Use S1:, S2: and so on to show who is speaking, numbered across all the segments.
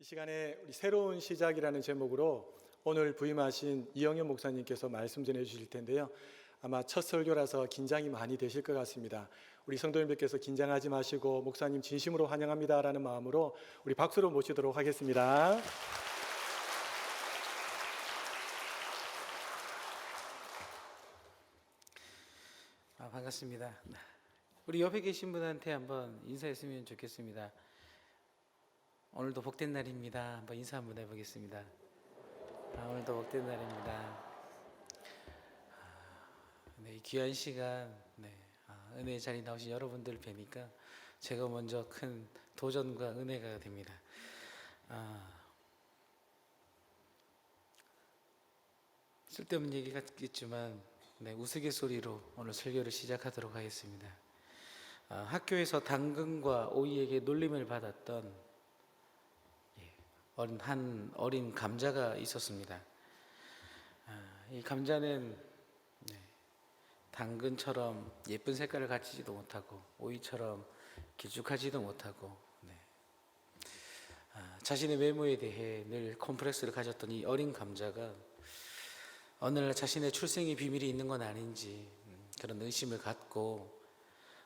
S1: 이 시간에 우리 새로운 시작이라는 제목으로 오늘 부임하신 이영현 목사님께서 말씀 전해 주실 텐데요. 아마 첫 설교라서 긴장이 많이 되실 것 같습니다. 우리 성도님들께서 긴장하지 마시고 목사님 진심으로 환영합니다라는 마음으로 우리 박수로 모시도록 하겠습니다.
S2: 아, 반갑습니다. 우리 옆에 계신 분한테 한번 인사했으면 좋겠습니다. 오늘도 복된 날입니다. 한번 인사 한번 해보겠습니다. 아, 오늘도 복된 날입니다. 아, 네, 이 귀한 시간, 네, 아, 은혜 자리 나오신 여러분들 뵈니까 제가 먼저 큰 도전과 은혜가 됩니다. 아, 쓸데없는 얘기 같겠지만 네, 우스갯소리로 오늘 설교를 시작하도록 하겠습니다. 아, 학교에서 당근과 오이에게 놀림을 받았던 예, 어린 한 어린 감자가 있었습니다. 아, 이 감자는 네, 당근처럼 예쁜 색깔을 갖추지도 못하고 오이처럼 길쭉하지도 못하고 네. 아, 자신의 외모에 대해 늘 콤플렉스를 가졌던 이 어린 감자가 어느 날 자신의 출생의 비밀이 있는 건 아닌지 음, 그런 의심을 갖고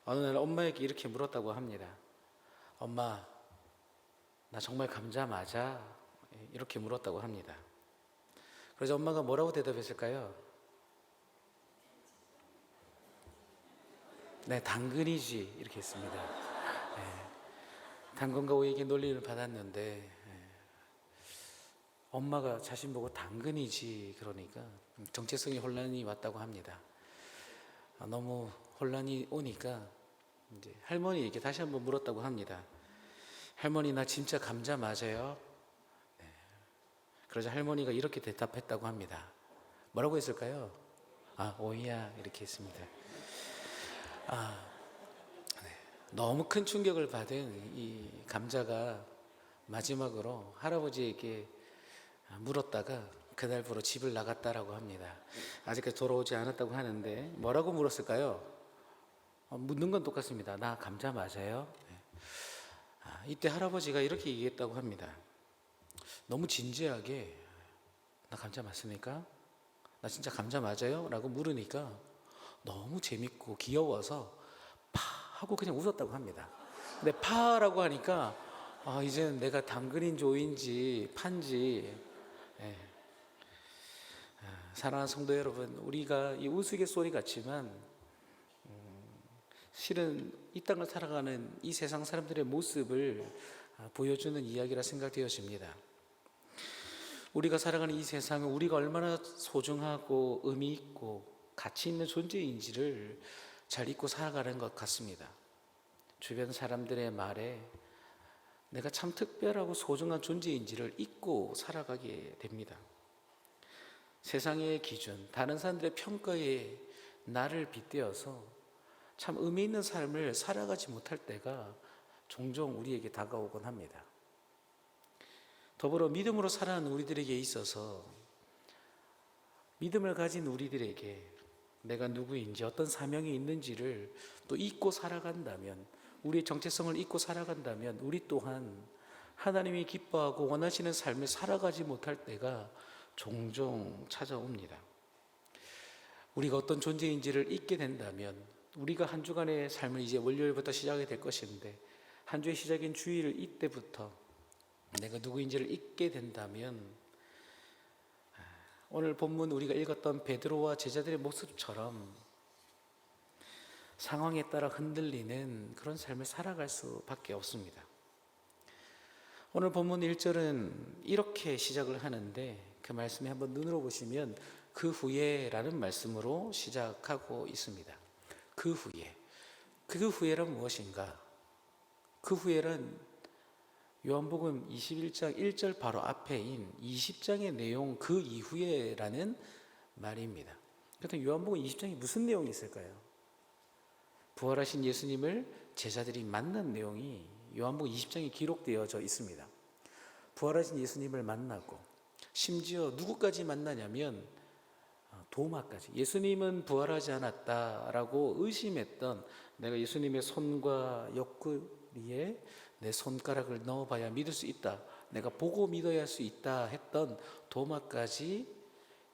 S2: 어느 날 엄마에게 이렇게 물었다고 합니다. 엄마, 나 정말 감자 맞아? 예, 이렇게 물었다고 합니다. 그래서 엄마가 뭐라고 대답했을까요? 네, 당근이지 이렇게 했습니다. 예, 당근과 오이에게 놀림을 받았는데 예, 엄마가 자신 보고 당근이지 그러니까 정체성이 혼란이 왔다고 합니다. 아, 너무 혼란이 오니까 이제 할머니에게 다시 한번 물었다고 합니다. 할머니 나 진짜 감자 맞아요? 네. 그러자 할머니가 이렇게 대답했다고 합니다. 뭐라고 했을까요? 아 오이야 이렇게 했습니다. 아 네. 너무 큰 충격을 받은 이 감자가 마지막으로 할아버지에게 물었다가 그날부로 집을 나갔다라고 합니다. 아직까지 돌아오지 않았다고 하는데 뭐라고 물었을까요? 어, 묻는 건 똑같습니다. 나 감자 맞아요? 네. 아, 이때 할아버지가 이렇게 얘기했다고 합니다. 너무 진지하게 나 감자 맞습니까? 나 진짜 감자 맞아요? 라고 물으니까 너무 재밌고 귀여워서 파 하고 그냥 웃었다고 합니다. 근데 파라고 하니까 아, 이제는 내가 당근인지 오인지 판지 예. 아, 사랑하는 성도 여러분, 우리가 이 우스갯소리 같지만 음, 실은 이 땅을 살아가는 이 세상 사람들의 모습을 아, 보여주는 이야기라 생각되어집니다. 우리가 살아가는 이 세상은 우리가 얼마나 소중하고 의미 있고 가치 있는 존재인지를 잘 잊고 살아가는 것 같습니다. 주변 사람들의 말에 내가 참 특별하고 소중한 존재인지를 잊고 살아가게 됩니다. 세상의 기준, 다른 사람들의 평가에 나를 빗대어서 참 의미 있는 삶을 살아가지 못할 때가 종종 우리에게 다가오곤 합니다. 더불어 믿음으로 살아가는 우리들에게 있어서 믿음을 가진 우리들에게 내가 누구인지 어떤 사명이 있는지를 또 잊고 살아간다면 우리의 정체성을 잊고 살아간다면 우리 또한 하나님이 기뻐하고 원하시는 삶을 살아가지 못할 때가 종종 찾아옵니다. 우리가 어떤 존재인지를 잊게 된다면 우리가 한 주간의 삶을 이제 월요일부터 시작이 될 것인데 한 주의 시작인 주일 이때부터 내가 누구인지를 잊게 된다면 오늘 본문 우리가 읽었던 베드로와 제자들의 모습처럼 상황에 따라 흔들리는 그런 삶을 살아갈 수밖에 없습니다. 오늘 본문 1절은 이렇게 시작을 하는데 그 말씀에 한번 눈으로 보시면 그 후에라는 말씀으로 시작하고 있습니다. 그 후에. 그 후에란 무엇인가? 그 후에란 요한복음 21장 1절 바로 앞에인 20장의 내용 그 이후에라는 말입니다. 그러니까 요한복음 20장에 무슨 내용이 있을까요? 부활하신 예수님을 제자들이 만난 내용이 요한복음 20장에 기록되어져 있습니다. 부활하신 예수님을 만나고 심지어 누구까지 만나냐면 어, 도마까지 예수님은 부활하지 않았다라고 의심했던 내가 예수님의 손과 옆구리에 내 손가락을 넣어봐야 믿을 수 있다 내가 보고 믿어야 할 수 있다 했던 도마까지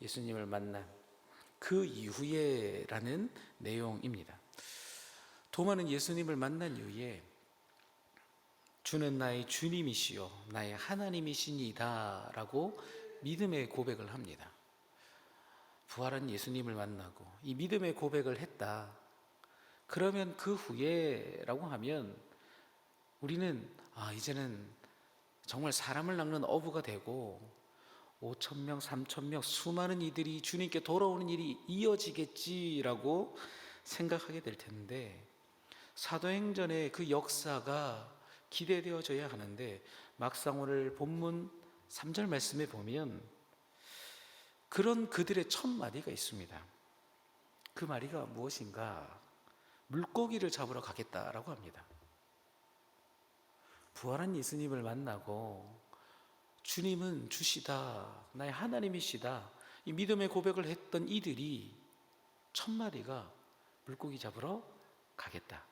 S2: 예수님을 만난 그 이후에라는 내용입니다. 도마는 예수님을 만난 이후에 주는 나의 주님이시요 나의 하나님이시니다라고 믿음의 고백을 합니다. 부활한 예수님을 만나고 이 믿음의 고백을 했다. 그러면 그 후에라고 하면 우리는 아 이제는 정말 사람을 낚는 어부가 되고 5천 명, 3천 명 수많은 이들이 주님께 돌아오는 일이 이어지겠지라고 생각하게 될 텐데 사도행전의 그 역사가 기대되어져야 하는데 막상 오늘 본문 3절 말씀에 보면 그런 그들의 첫 마디가 있습니다. 그 마디가 무엇인가? 물고기를 잡으러 가겠다라고 합니다. 부활한 예수님을 만나고 주님은 주시다, 나의 하나님이시다. 이 믿음의 고백을 했던 이들이 첫 마디가 물고기 잡으러 가겠다.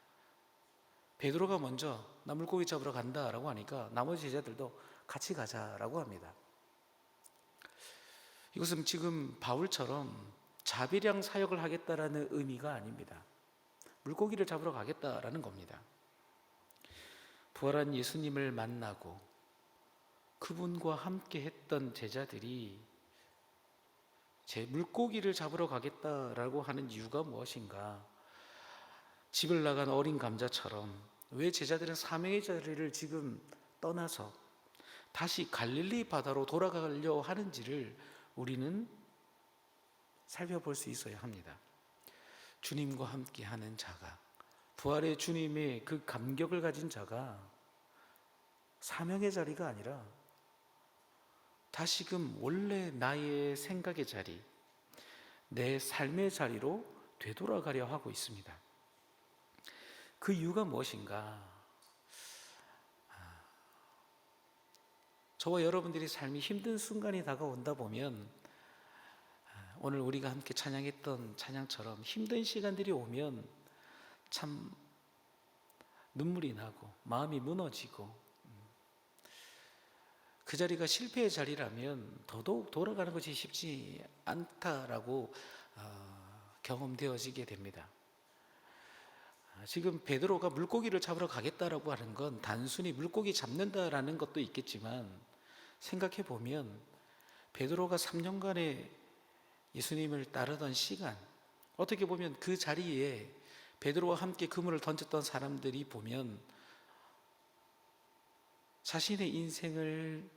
S2: 베드로가 먼저 나 물고기 잡으러 간다라고 하니까 나머지 제자들도 같이 가자라고 합니다. 이것은 지금 바울처럼 자비량 사역을 하겠다라는 의미가 아닙니다. 물고기를 잡으러 가겠다라는 겁니다. 부활한 예수님을 만나고 그분과 함께 했던 제자들이 제 물고기를 잡으러 가겠다라고 하는 이유가 무엇인가? 집을 나간 어린 감자처럼 왜 제자들은 사명의 자리를 지금 떠나서 다시 갈릴리 바다로 돌아가려 하는지를 우리는 살펴볼 수 있어야 합니다. 주님과 함께 하는 자가 부활의 주님의 그 감격을 가진 자가 사명의 자리가 아니라 다시금 원래 나의 생각의 자리, 내 삶의 자리로 되돌아가려 하고 있습니다. 그 이유가 무엇인가? 저와 여러분들이 삶이 힘든 순간이 다가온다 보면 아, 오늘 우리가 함께 찬양했던 찬양처럼 힘든 시간들이 오면 참 눈물이 나고 마음이 무너지고 음, 그 자리가 실패의 자리라면 더더욱 돌아가는 것이 쉽지 않다라고 어, 경험되어지게 됩니다. 아, 지금 베드로가 물고기를 잡으러 가겠다라고 하는 건 단순히 물고기 잡는다라는 것도 있겠지만 생각해 보면 베드로가 3년간의 예수님을 따르던 시간 어떻게 보면 그 자리에 베드로와 함께 그물을 던졌던 사람들이 보면 자신의 인생을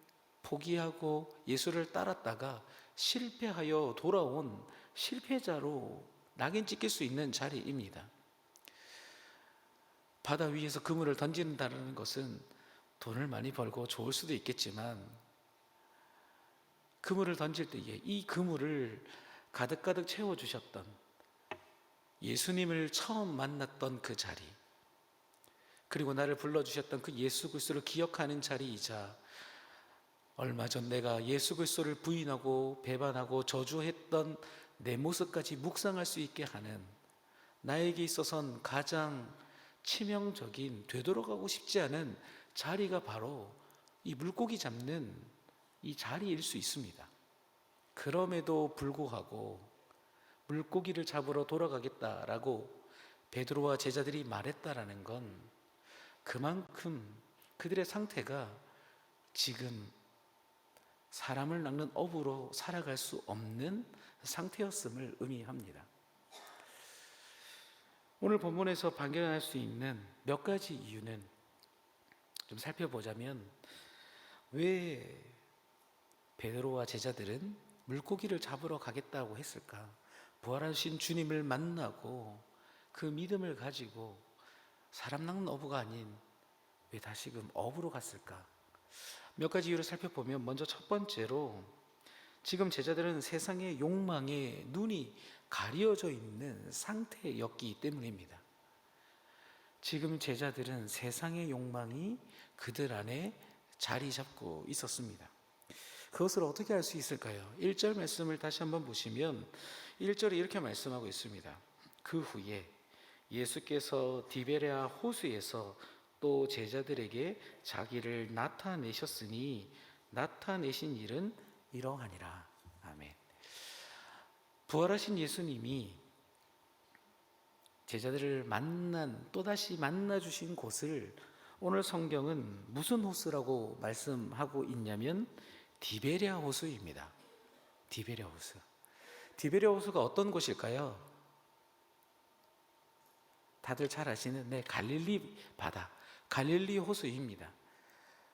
S2: 포기하고 예수를 따랐다가 실패하여 돌아온 실패자로 낙인 찍힐 수 있는 자리입니다. 바다 위에서 그물을 던진다는 것은 돈을 많이 벌고 좋을 수도 있겠지만 그물을 던질 때에 이 그물을 가득가득 채워주셨던 예수님을 처음 만났던 그 자리 그리고 나를 불러주셨던 그 예수 그리스도를 기억하는 자리이자 얼마 전 내가 예수 그리스도를 부인하고 배반하고 저주했던 내 모습까지 묵상할 수 있게 하는 나에게 있어선 가장 치명적인 되돌아가고 싶지 않은 자리가 바로 이 물고기 잡는 이 자리일 수 있습니다. 그럼에도 불구하고 물고기를 잡으러 돌아가겠다라고 베드로와 제자들이 말했다라는 건 그만큼 그들의 상태가 지금 사람을 낚는 어부로 살아갈 수 없는 상태였음을 의미합니다. 오늘 본문에서 발견할 수 있는 몇 가지 이유는 좀 살펴보자면 왜 베드로와 제자들은 물고기를 잡으러 가겠다고 했을까? 부활하신 주님을 만나고 그 믿음을 가지고 사람 낚는 어부가 아닌 왜 다시금 어부로 갔을까? 몇 가지 이유를 살펴보면 먼저 첫 번째로 지금 제자들은 세상의 욕망에 눈이 가려져 있는 상태였기 때문입니다. 지금 제자들은 세상의 욕망이 그들 안에 자리 잡고 있었습니다. 그것을 어떻게 알 수 있을까요? 1절 말씀을 다시 한번 보시면 1절에 이렇게 말씀하고 있습니다. 그 후에 예수께서 디베레아 호수에서 또 제자들에게 자기를 나타내셨으니 나타내신 일은 이러하니라. 아멘. 부활하신 예수님이 제자들을 만난 또다시 만나 주신 곳을 오늘 성경은 무슨 호수라고 말씀하고 있냐면 디베리아 호수입니다. 디베리아 호수. 디베리아 호수가 어떤 곳일까요? 다들 잘 아시는 네, 갈릴리 바다, 갈릴리 호수입니다.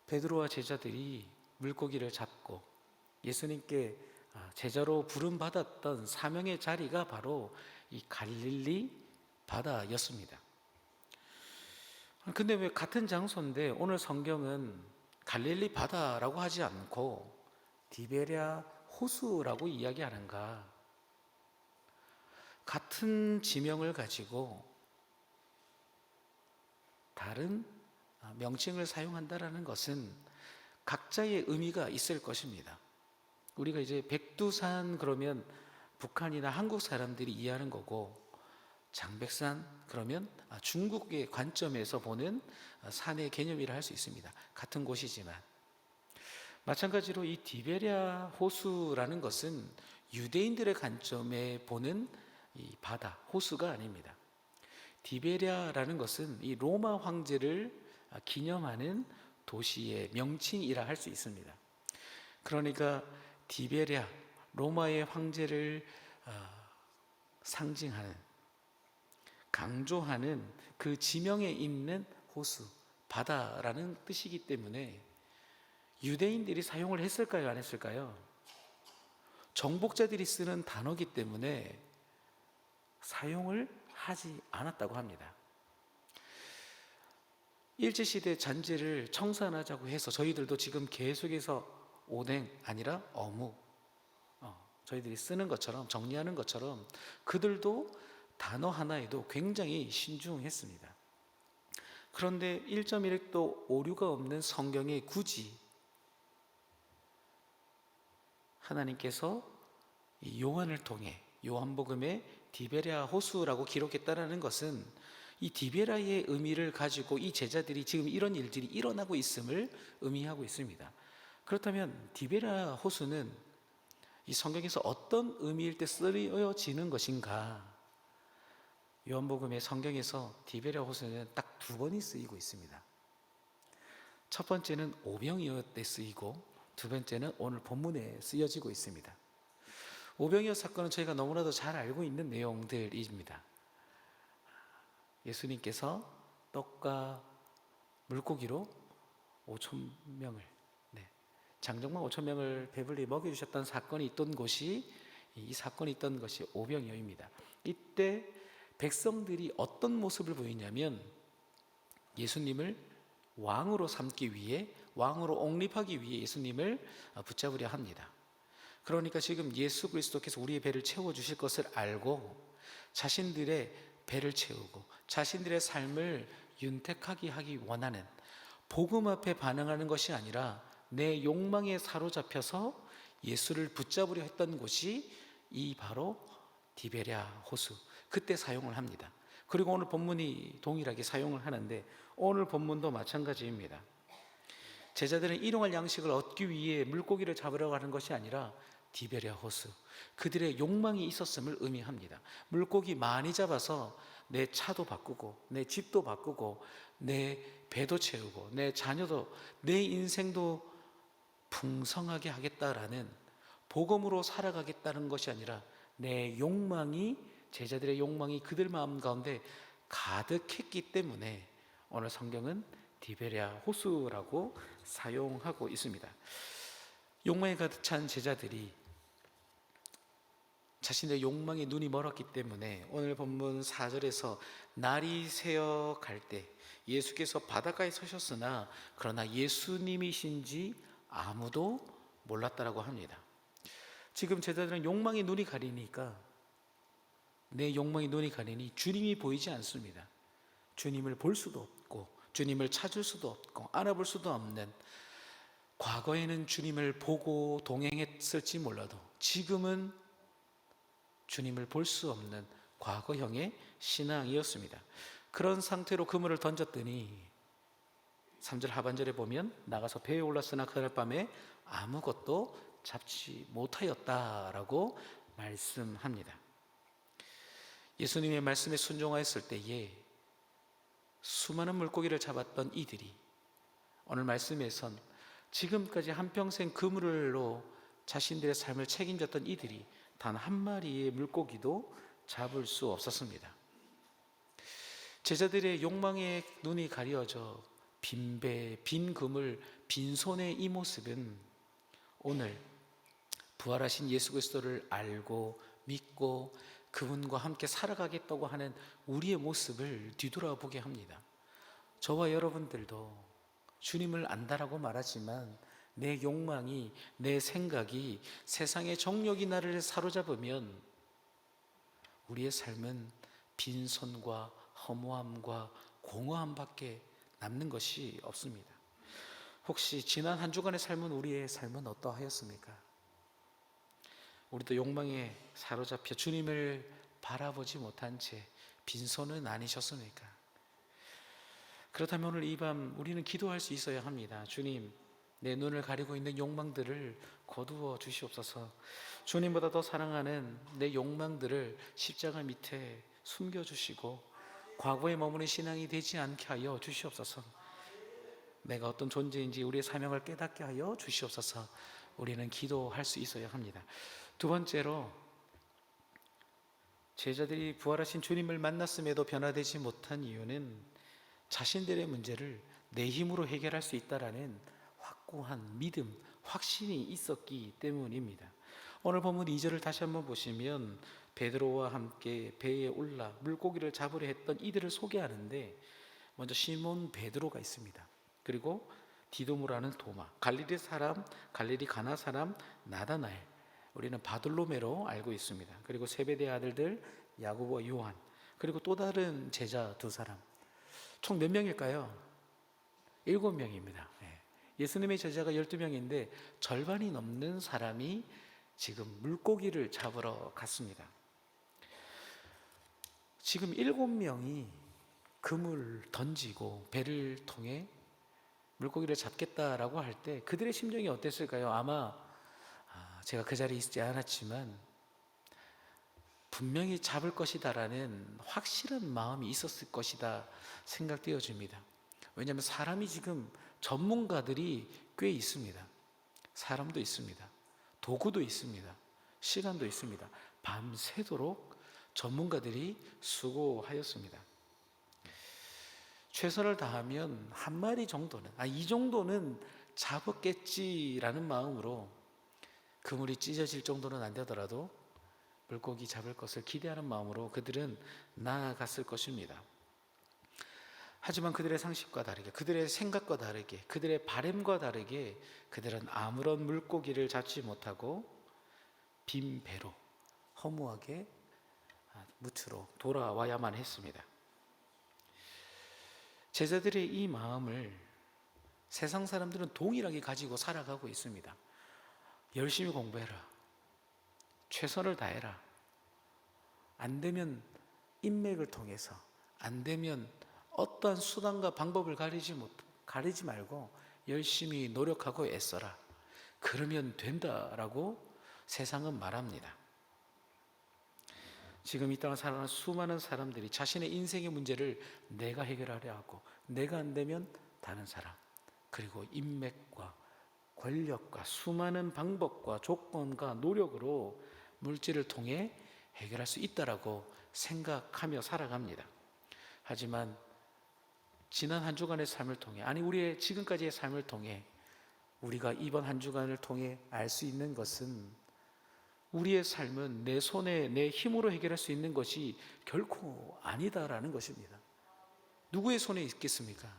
S2: 베드로와 제자들이 물고기를 잡고 예수님께 아, 제자로 부름 받았던 사명의 자리가 바로 이 갈릴리 바다였습니다. 근데 왜 같은 장소인데 오늘 성경은 갈릴리 바다라고 하지 않고 디베리아 호수라고 이야기하는가? 같은 지명을 가지고 다른 아, 명칭을 사용한다라는 것은 각자의 의미가 있을 것입니다. 우리가 이제 백두산 그러면 북한이나 한국 사람들이 이해하는 거고 장백산 그러면 아, 중국의 관점에서 보는 아, 산의 개념이라 할 수 있습니다. 같은 곳이지만 마찬가지로 이 디베리아 호수라는 것은 유대인들의 관점에 보는 이 바다 호수가 아닙니다. 디베리아라는 것은 이 로마 황제를 아, 기념하는 도시의 명칭이라 할 수 있습니다. 그러니까 디베리아 로마의 황제를 아, 상징하는 강조하는 그 지명에 있는 호수 바다라는 뜻이기 때문에 유대인들이 사용을 했을까요, 안 했을까요? 정복자들이 쓰는 단어기 때문에 사용을 하지 않았다고 합니다. 일제시대 잔재를 청산하자고 해서 저희들도 지금 계속해서 오뎅 아니라 어묵 어, 저희들이 쓰는 것처럼 정리하는 것처럼 그들도 단어 하나에도 굉장히 신중했습니다. 그런데 1.1획도 오류가 없는 성경에 굳이 하나님께서 이 요한을 통해 요한복음에 디베랴 호수라고 기록했다라는 것은 이 디베라의 의미를 가지고 이 제자들이 지금 이런 일들이 일어나고 있음을 의미하고 있습니다. 그렇다면 디베라 호수는 이 성경에서 어떤 의미일 때 쓰여지는 것인가? 요한복음의 성경에서 디베라 호수는 딱 두 번이 쓰이고 있습니다. 첫 번째는 오병이어 때 쓰이고 두 번째는 오늘 본문에 쓰여지고 있습니다. 오병이어 사건은 저희가 너무나도 잘 알고 있는 내용들입니다. 예수님께서 떡과 물고기로 5천 명을 네, 장정만 5천 명을 배불리 먹여주셨던 사건이 있던 곳이 이 사건이 있던 것이 오병이어입니다. 이때 백성들이 어떤 모습을 보이냐면 예수님을 왕으로 삼기 위해 왕으로 옹립하기 위해 예수님을 붙잡으려 합니다. 그러니까 지금 예수 그리스도께서 우리의 배를 채워 주실 것을 알고 자신들의 배를 채우고 자신들의 삶을 윤택하게 하기 원하는 복음 앞에 반응하는 것이 아니라 내 욕망에 사로잡혀서 예수를 붙잡으려 했던 곳이 이 바로 디베랴 호수 그때 사용을 합니다. 그리고 오늘 본문이 동일하게 사용을 하는데 오늘 본문도 마찬가지입니다. 제자들은 일용할 양식을 얻기 위해 물고기를 잡으러 가는 것이 아니라 디베랴 호수 그들의 욕망이 있었음을 의미합니다. 물고기 많이 잡아서 내 차도 바꾸고 내 집도 바꾸고 내 배도 채우고 내 자녀도 내 인생도 풍성하게 하겠다라는 복음으로 살아가겠다는 것이 아니라 내 욕망이 제자들의 욕망이 그들 마음 가운데 가득했기 때문에 오늘 성경은 디베랴 호수라고 사용하고 있습니다. 욕망에 가득 찬 제자들이 자신의 욕망에 눈이 멀었기 때문에 오늘 본문 4절에서 날이 새어 갈 때 예수께서 바닷가에 서셨으나 그러나 예수님이신지 아무도 몰랐다라고 합니다. 지금 제자들은 욕망의 눈이 가리니까 내 욕망의 눈이 가리니 주님이 보이지 않습니다. 주님을 볼 수도 없고 주님을 찾을 수도 없고 알아볼 수도 없는 과거에는 주님을 보고 동행했을지 몰라도 지금은 주님을 볼 수 없는 과거형의 신앙이었습니다. 그런 상태로 그물을 던졌더니 3절 하반절에 보면 나가서 배에 올랐으나 그날 밤에 아무것도 잡지 못하였다라고 말씀합니다. 예수님의 말씀에 순종하였을 때에 수많은 물고기를 잡았던 이들이 오늘 말씀에선 지금까지 한평생 그물로 자신들의 삶을 책임졌던 이들이 단 한 마리의 물고기도 잡을 수 없었습니다. 제자들의 욕망에 눈이 가려져 빈 배, 빈 그물, 빈손의 이 모습은 오늘 부활하신 예수 그리스도를 알고 믿고 그분과 함께 살아가겠다고 하는 우리의 모습을 뒤돌아보게 합니다. 저와 여러분들도 주님을 안다라고 말하지만 내 욕망이 내 생각이 세상의 정욕이 나를 사로잡으면 우리의 삶은 빈손과 허무함과 공허함밖에 남는 것이 없습니다. 혹시 지난 한 주간의 삶은 우리의 삶은 어떠하였습니까? 우리도 욕망에 사로잡혀 주님을 바라보지 못한 채 빈손은 아니셨습니까? 그렇다면 오늘 이 밤 우리는 기도할 수 있어야 합니다. 주님, 내 눈을 가리고 있는 욕망들을 거두어 주시옵소서. 주님보다 더 사랑하는 내 욕망들을 십자가 밑에 숨겨 주시고 과거에 머무는 신앙이 되지 않게 하여 주시옵소서. 내가 어떤 존재인지 우리의 사명을 깨닫게 하여 주시옵소서. 우리는 기도할 수 있어야 합니다. 두 번째로 제자들이 부활하신 주님을 만났음에도 변화되지 못한 이유는 자신들의 문제를 내 힘으로 해결할 수 있다라는 확고한 믿음, 확신이 있었기 때문입니다. 오늘 본문 2절을 다시 한번 보시면 베드로와 함께 배에 올라 물고기를 잡으려 했던 이들을 소개하는데 먼저 시몬 베드로가 있습니다. 그리고 디도무라는 도마, 갈릴리 사람, 갈릴리 가나 사람 나다나엘, 우리는 바돌로메로 알고 있습니다. 그리고 세베대 아들들 야고보, 요한, 그리고 또 다른 제자 두 사람. 총 몇 명일까요? 일곱 명입니다. 예. 예수님의 제자가 열두 명인데 절반이 넘는 사람이 지금 물고기를 잡으러 갔습니다. 지금 일곱 명이 그물 던지고 배를 통해 물고기를 잡겠다라고 할 때 그들의 심정이 어땠을까요? 아마 아, 제가 그 자리에 있지 않았지만 분명히 잡을 것이다라는 확실한 마음이 있었을 것이다 생각되어집니다. 왜냐하면 사람이 지금 전문가들이 꽤 있습니다. 사람도 있습니다. 도구도 있습니다. 시간도 있습니다. 밤새도록 전문가들이 수고하였습니다. 최선을 다하면 한 마리 정도는, 아, 이 정도는 잡았겠지라는 마음으로 그물이 찢어질 정도는 안 되더라도 물고기 잡을 것을 기대하는 마음으로 그들은 나아갔을 것입니다. 하지만 그들의 상식과 다르게, 그들의 생각과 다르게, 그들의 바램과 다르게 그들은 아무런 물고기를 잡지 못하고 빈 배로 허무하게 무추로 돌아와야만 했습니다. 제자들의 이 마음을 세상 사람들은 동일하게 가지고 살아가고 있습니다. 열심히 공부해라. 최선을 다해라. 안 되면 인맥을 통해서, 안 되면 어떠한 수단과 방법을 가리지 못, 가리지 말고 열심히 노력하고 애써라. 그러면 된다라고 세상은 말합니다. 지금 이 땅을 살아가는 수많은 사람들이 자신의 인생의 문제를 내가 해결하려 하고 내가 안 되면 다른 사람 그리고 인맥과 권력과 수많은 방법과 조건과 노력으로 물질을 통해 해결할 수 있다라고 생각하며 살아갑니다. 하지만 지난 한 주간의 삶을 통해 아니 우리의 지금까지의 삶을 통해 우리가 이번 한 주간을 통해 알 수 있는 것은 우리의 삶은 내 손에 내 힘으로 해결할 수 있는 것이 결코 아니다라는 것입니다. 누구의 손에 있겠습니까?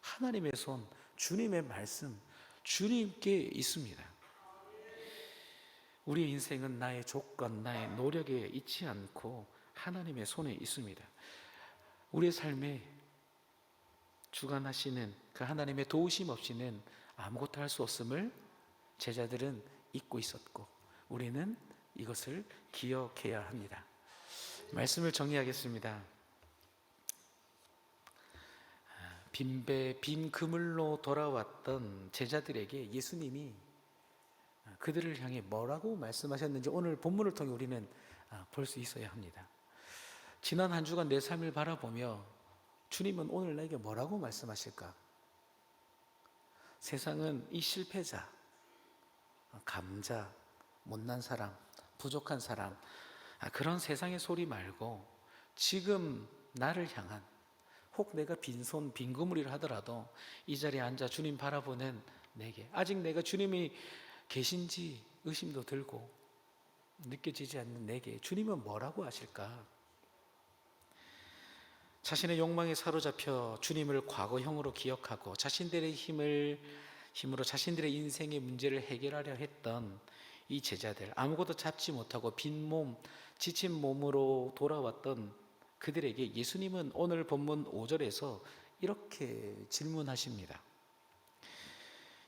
S2: 하나님의 손, 주님의 말씀, 주님께 있습니다. 우리의 인생은 나의 조건, 나의 노력에 있지 않고 하나님의 손에 있습니다. 우리의 삶에 주관하시는 그 하나님의 도우심 없이는 아무것도 할 수 없음을 제자들은 잊고 있었고 우리는 이것을 기억해야 합니다. 말씀을 정리하겠습니다. 빈배 빈 그물로 돌아왔던 제자들에게 예수님이 아, 그들을 향해 뭐라고 말씀하셨는지 오늘 본문을 통해 우리는 아, 볼수 있어야 합니다. 지난 한 주간 내 삶을 바라보며 주님은 오늘 나에게 뭐라고 말씀하실까? 세상은 이 실패자, 감자, 못난 사람, 부족한 사람, 아, 그런 세상의 소리 말고 지금 나를 향한 혹 내가 빈손 빈그물이라 하더라도 이 자리에 앉아 주님 바라보는 내게 아직 내가 주님이 계신지 의심도 들고 느껴지지 않는 내게 주님은 뭐라고 하실까? 자신의 욕망에 사로잡혀 주님을 과거형으로 기억하고 자신들의 힘을 힘으로 자신들의 인생의 문제를 해결하려 했던 이 제자들 아무것도 잡지 못하고 빈몸 지친 몸으로 돌아왔던 그들에게 예수님은 오늘 본문 5절에서 이렇게 질문하십니다.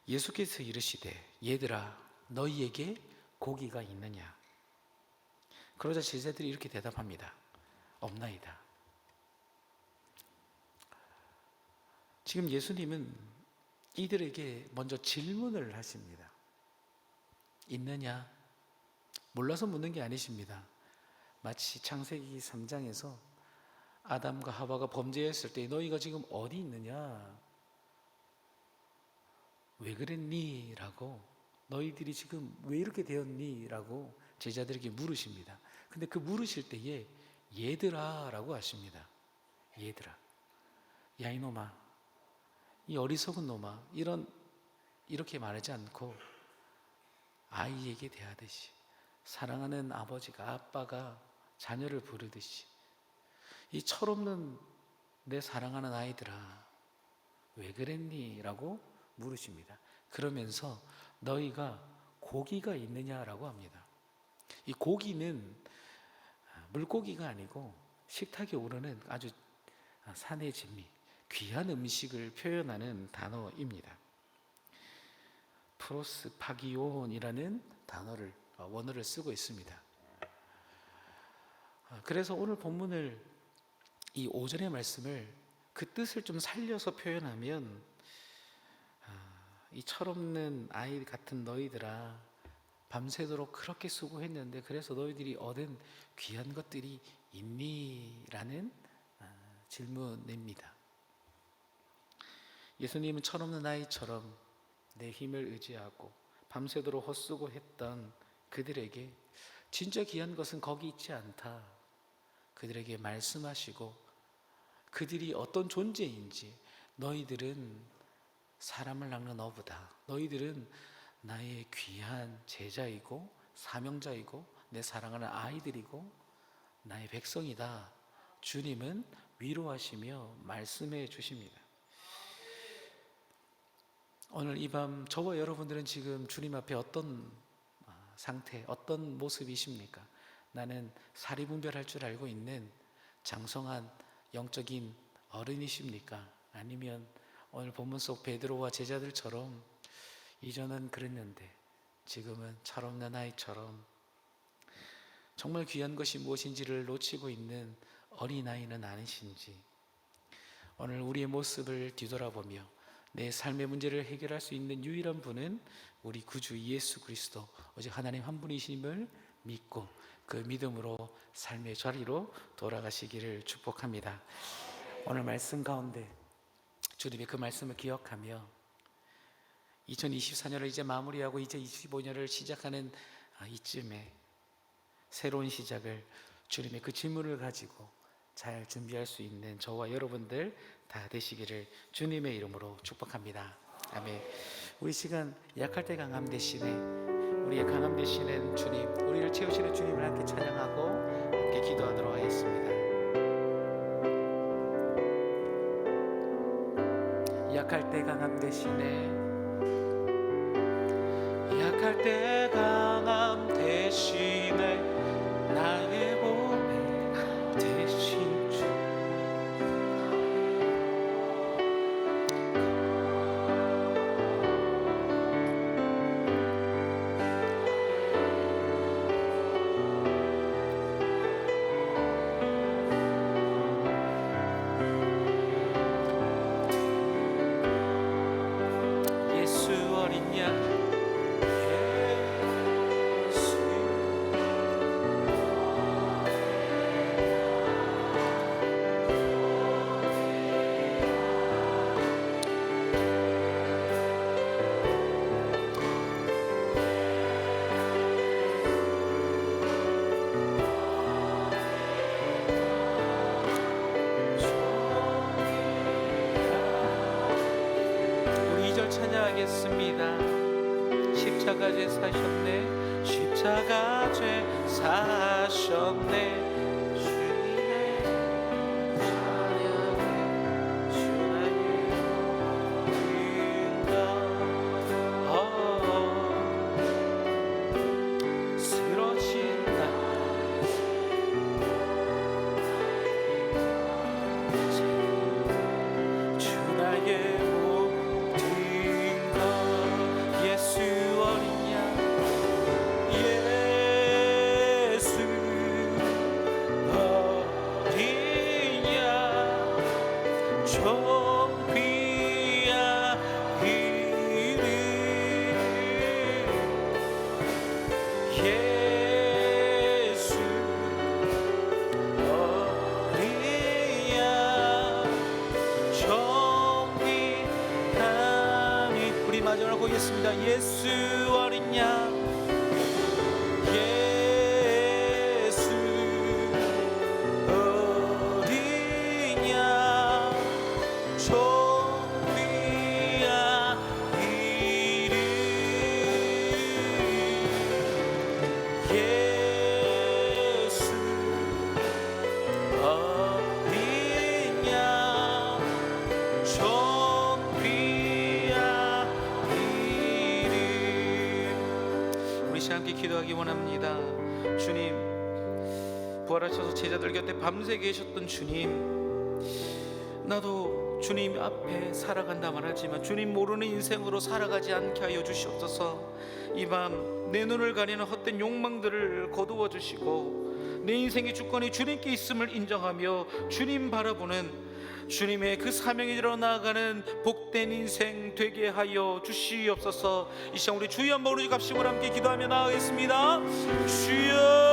S2: 예수께서 이르시되 얘들아 너희에게 고기가 있느냐? 그러자 제자들이 이렇게 대답합니다. 없나이다. 지금 예수님은 이들에게 먼저 질문을 하십니다. 있느냐? 몰라서 묻는 게 아니십니다. 마치 창세기 3장에서 아담과 하와가 범죄했을 때 너희가 지금 어디 있느냐? 왜 그랬니? 라고 너희들이 지금 왜 이렇게 되었니? 라고 제자들에게 물으십니다. 근데 그 물으실 때에 얘들아 라고 하십니다. 얘들아. 야 이놈아. 이 어리석은 놈아. 이런 이렇게 말하지 않고 아이에게 대하듯이 사랑하는 아버지가 아빠가 자녀를 부르듯이 이 철없는 내 사랑하는 아이들아 왜 그랬니? 라고 물으십니다. 그러면서 너희가 고기가 있느냐라고 합니다. 이 고기는 물고기가 아니고 식탁에 오르는 아주 산의 진미, 귀한 음식을 표현하는 단어입니다. 프로스 파기온이라는 단어를 어, 원어를 쓰고 있습니다. 아, 그래서 오늘 본문을 이 5절의 말씀을 그 뜻을 좀 살려서 표현하면 아, 이 철없는 아이 같은 너희들아 밤새도록 그렇게 수고했는데 그래서 너희들이 얻은 귀한 것들이 있니? 라는 아, 질문입니다. 예수님은 철없는 아이처럼 내 힘을 의지하고 밤새도록 헛수고 했던 그들에게 진짜 귀한 것은 거기 있지 않다. 그들에게 말씀하시고 그들이 어떤 존재인지 너희들은 사람을 낚는 어부다. 너희들은 나의 귀한 제자이고 사명자이고 내 사랑하는 아이들이고 나의 백성이다. 주님은 위로하시며 말씀해 주십니다. 오늘 이 밤 저와 여러분들은 지금 주님 앞에 어떤 아, 상태, 어떤 모습이십니까? 나는 사리분별할 줄 알고 있는 장성한 영적인 어른이십니까? 아니면 오늘 본문 속 베드로와 제자들처럼 이전은 그랬는데 지금은 철없는 아이처럼 정말 귀한 것이 무엇인지를 놓치고 있는 어린아이는 아니신지 오늘 우리의 모습을 뒤돌아보며 내 삶의 문제를 해결할 수 있는 유일한 분은 우리 구주 예수 그리스도 오직 하나님 한 분이심을 믿고 그 믿음으로 삶의 자리로 돌아가시기를 축복합니다. 오늘 말씀 가운데 주님의 그 말씀을 기억하며 2024년을 이제 마무리하고 이제 25년을 시작하는 아, 이쯤에 새로운 시작을 주님의 그 질문을 가지고 잘 준비할 수 있는 저와 여러분들 다 되시기를 주님의 이름으로 축복합니다. 아멘. 우리 시간 약할 때 강함 대신에 우리의 강함 되시는 주님, 우리를 채우시는 주님을 함께 찬양하고 함께 기도하도록 하겠습니다. 약할 때 강함 대신에 약할 때 강함 대신에 나가겠습니다. 십자가 죄 사셨네 십자가 죄 사셨네 기도하기 원합니다. 주님 부활하셔서 제자들 곁에 밤새 계셨던 주님 나도 주님 앞에 살아간다 말하지만 주님 모르는 인생으로 살아가지 않게 하여 주시옵소서. 이 밤 내 눈을 가리는 헛된 욕망들을 거두어 주시고 내 인생의 주권이 주님께 있음을 인정하며 주님 바라보는 주님의 그 사명에 이르러 나아가는 복된 인생 되게 하여 주시옵소서. 이 시간 우리 주여 한번 우리 값심을 함께 기도하며 나아가겠습니다. 주여